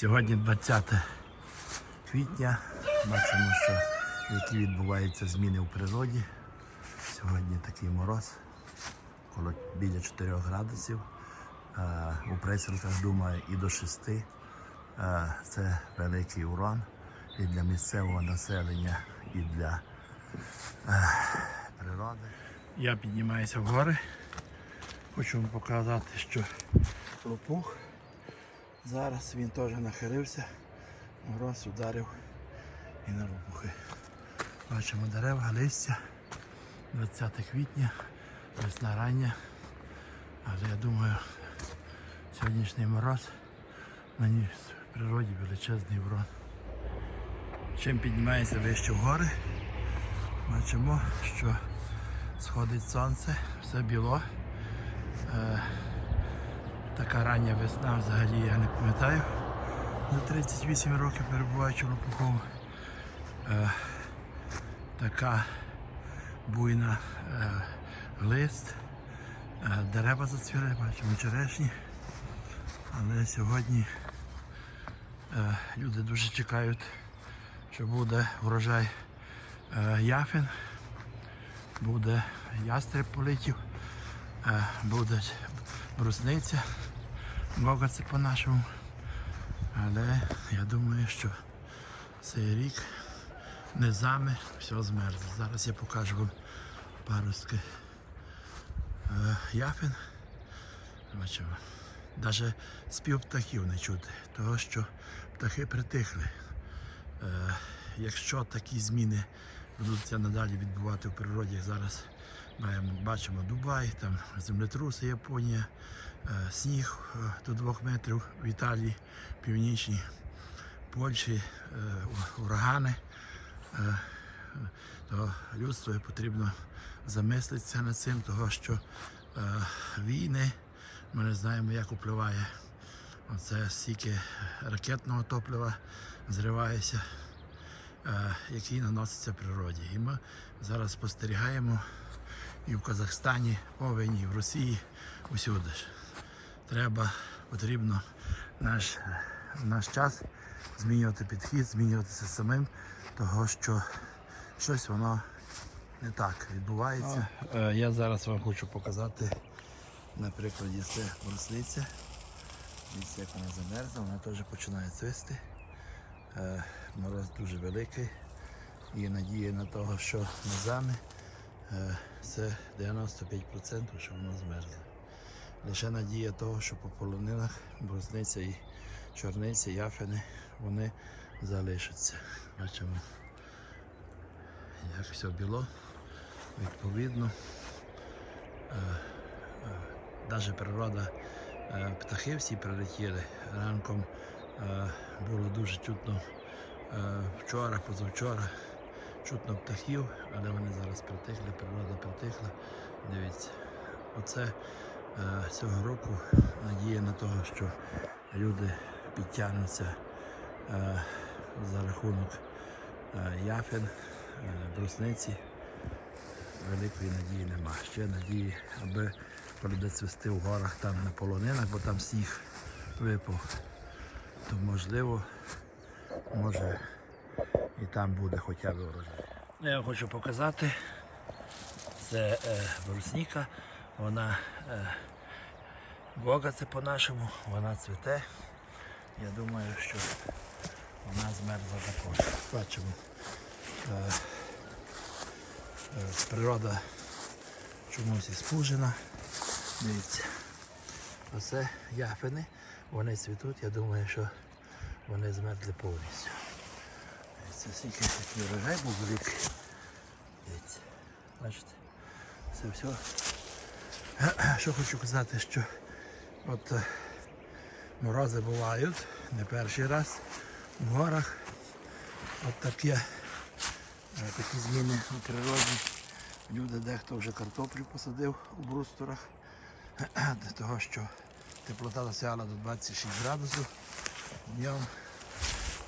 Сьогодні 20 квітня. Бачимо, що які відбуваються зміни у природі. Сьогодні такий мороз, коло біля 4 градусів. Е, У пресінках думаю і до 6. Е, Це великий урон і для місцевого населення, і для е, природи. Я піднімаюся в гори. Хочу вам показати, що лопух. Зараз він теж нахилився, мороз ударив і на лопухи. Бачимо дерева, листя. 20 квітня, весна рання. Але я думаю, сьогоднішній мороз наніс в природі величезний урон. Чим піднімається вище в гори, бачимо, що сходить сонце, все біло. Рання весна взагалі я не пам'ятаю. За 38 років перебуваючи в Лопухову. Е, така буйна е, лист. Е, дерева зацвіли, бачимо черешні. Але сьогодні е, люди дуже чекають, що буде врожай е, яфин, буде ястреб полетів, е, буде брусниця, Бога це по-нашому. Але я думаю, що цей рік низами все змерзло. Зараз я покажу вам паростки е, яфин. Бачимо. Навіть спів птахів не чути, того що птахи притихли. Е, якщо такі зміни будуться надалі відбувати в природі, зараз маємо, бачимо Дубай, там землетруси Японія, сніг е, до двох метрів в Італії, північній Польщі, е, урагани, е, то людству потрібно замислитися над цим, того що е, війни, ми не знаємо, як впливає оце стільки ракетного топлива зривається, е, який наноситься природі. І ми зараз спостерігаємо і в Казахстані, повені, і в Росії, усюди ж. Треба, потрібно наш, наш час змінювати підхід, змінюватися самим, того що щось воно не так відбувається. Я зараз вам хочу показати на прикладі це брусниця. Дивіться, як вона замерзла, вона теж починає цвісти. Е, Мороз дуже великий. І надія на того, що низами е, це 95%, що воно змерзло. Лише надія того, що по полонинах брусниця і чорниця, яфини, вони залишаться. Бачимо, як все біло, відповідно. Навіть природа, е, птахи всі прилетіли. Ранком е, було дуже чутно е, вчора, позавчора, чутно птахів, але вони зараз притихли, природа притихла. Дивіться, оце е, цього року надія на того, що люди підтягнуться е, за рахунок е, яфин, е, брусниці великої надії нема. Ще надії, аби буде цвісти в горах там на полонинах, бо там сніг випав, то можливо, може і там буде хоча б урожай. Я хочу показати. Це е, брусніка, вона е, Бога це по-нашому, вона цвіте. Я думаю, що вона змерзла також. Бачимо. Е, Е, природа чомусь спужена. Дивіться. Оце яфини, вони цвітуть, я думаю, що вони змерзли повністю. Це скільки такий урожай був великий. Дивіться. Бачите? Це все. Що хочу казати, що от е, морози бувають не перший раз в горах. От таке такі зміни у природі. Люди дехто вже картоплю посадив у брустурах, для того, що теплота досягла до 26 градусів. Днем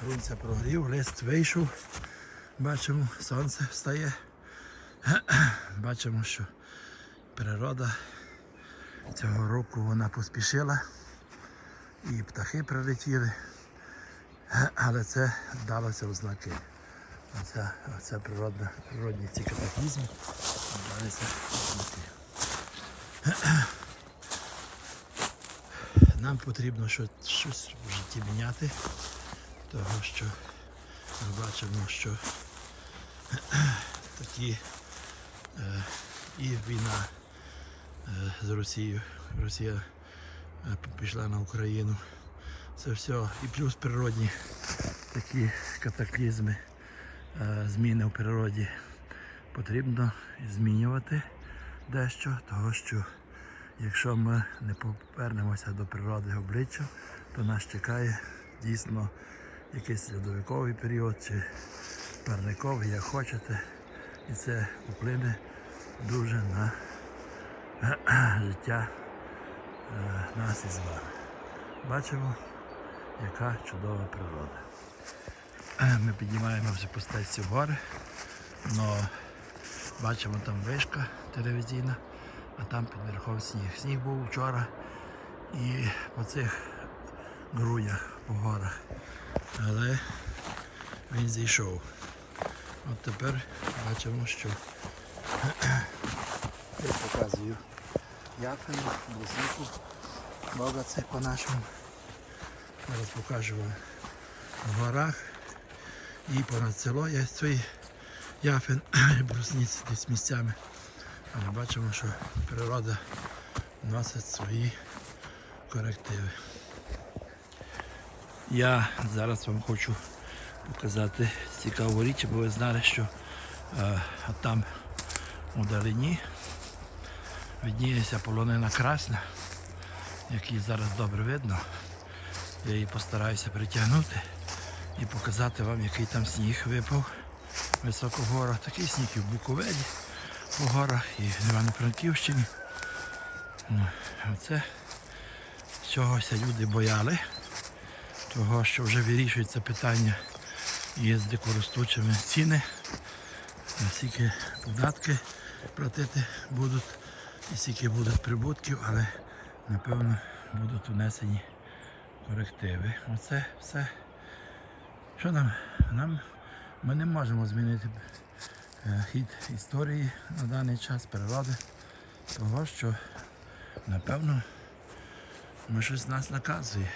грунця прогрів, лист вийшов. Бачимо, сонце встає. Бачимо, що природа цього року вона поспішила. І птахи прилетіли. Але це далося у знаки. Оце, оце природна, природні ці катаклізми далися знаки. Нам потрібно щось, в житті міняти, того що ми бачимо, що такі е, і війна е, з Росією. Росія е, пішла на Україну. Це все. І плюс природні такі катаклізми, е, зміни в природі. Потрібно змінювати дещо, того що якщо ми не повернемося до природи обличчя, то нас чекає дійсно якийсь льодовиковий період чи парниковий, як хочете. І це вплине дуже на життя е, нас із вами. Бачимо, яка чудова природа. Ми піднімаємо вже по в гори, але бачимо там вишка телевізійна, а там під верхом сніг. Сніг був вчора і по цих грудях по горах. Але він зійшов. От тепер бачимо, що я показую яфину, близнюку, бога це по-нашому. Зараз покажу вам в горах і понад село є свій яфин, брусниць десь місцями. Але бачимо, що природа носить свої корективи. Я зараз вам хочу показати цікаву річ, бо ви знали, що е, там у далині видніється полонина красна, який зараз добре видно. Я її постараюся притягнути і показати вам, який там сніг випав високо в горах. Такий сніг і в Буковелі по горах, і в Івано-Франківщині. Ну, Оце чогось люди бояли, того що вже вирішується питання із дикоростучими ціни, скільки податки платити будуть скільки будуть прибутків, але напевно будуть внесені корективи. Оце все. Що нам? Нам ми не можемо змінити е, хід історії на даний час природи, того що напевно ми щось нас наказує.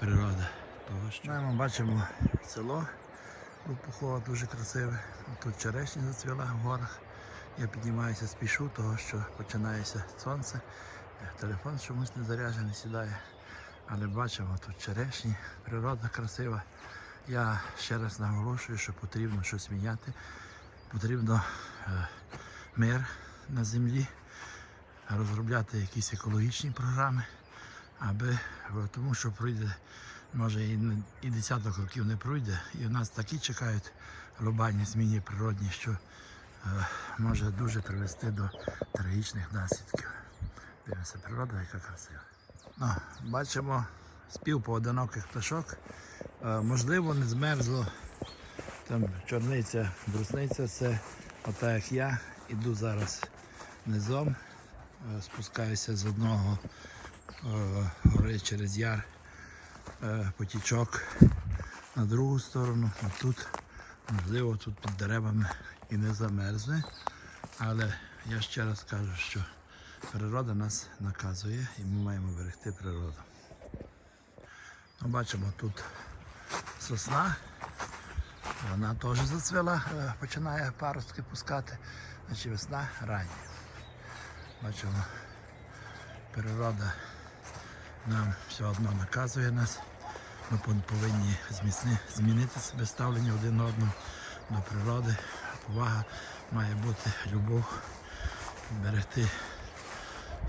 Природа. Того, що... Ми бачимо село Лопухова дуже красиве. Тут черешня зацвіла в горах. Я піднімаюся, спішу, того що починається сонце. Телефон чомусь не заряджений сідає. Але бачимо тут черешні, природа красива. Я ще раз наголошую, що потрібно щось міняти. Потрібно е, мир на землі, розробляти якісь екологічні програми, аби тому що пройде, може і, і десяток років не пройде, і в нас такі чекають глобальні зміни природні, що е, може дуже привести до трагічних наслідків. Дивимося, природа, яка красива. Ну, бачимо спів поодиноких пташок. Е, можливо, не змерзло. Там чорниця, брусниця, це ота як я. Іду зараз низом, е, спускаюся з одного е, гори через яр, е, потічок на другу сторону. А тут, можливо, тут під деревами і не замерзне. Але я ще раз кажу, що природа нас наказує і ми маємо берегти природу. Ну, бачимо тут сосна. Вона теж зацвіла, е, починає паростки пускати, значить весна рання. Бачимо, природа нам все одно наказує нас. Ми повинні змінити себе ставлення один одного до природи. Повага має бути любов, берегти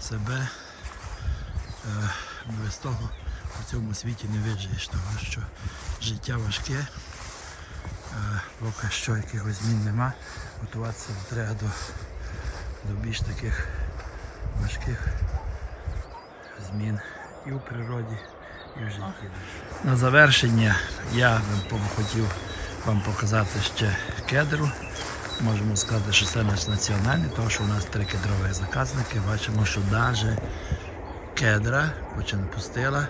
себе. Е, Без того в цьому світі не вижиєш, тому що життя важке. Е, Поки що якихось змін нема. Готуватися треба до, до більш таких важких змін і в природі, і в житті. На завершення я би хотів вам показати ще кедру. Можемо сказати, що це наш національний, тому що у нас три кедрових заказники. Бачимо, що навіть кедра почала пустила,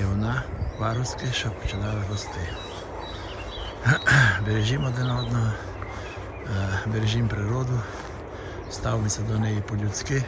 і вона паруски що починає рости. Бережімо один одного, е, бережімо природу, ставимося до неї по-людськи.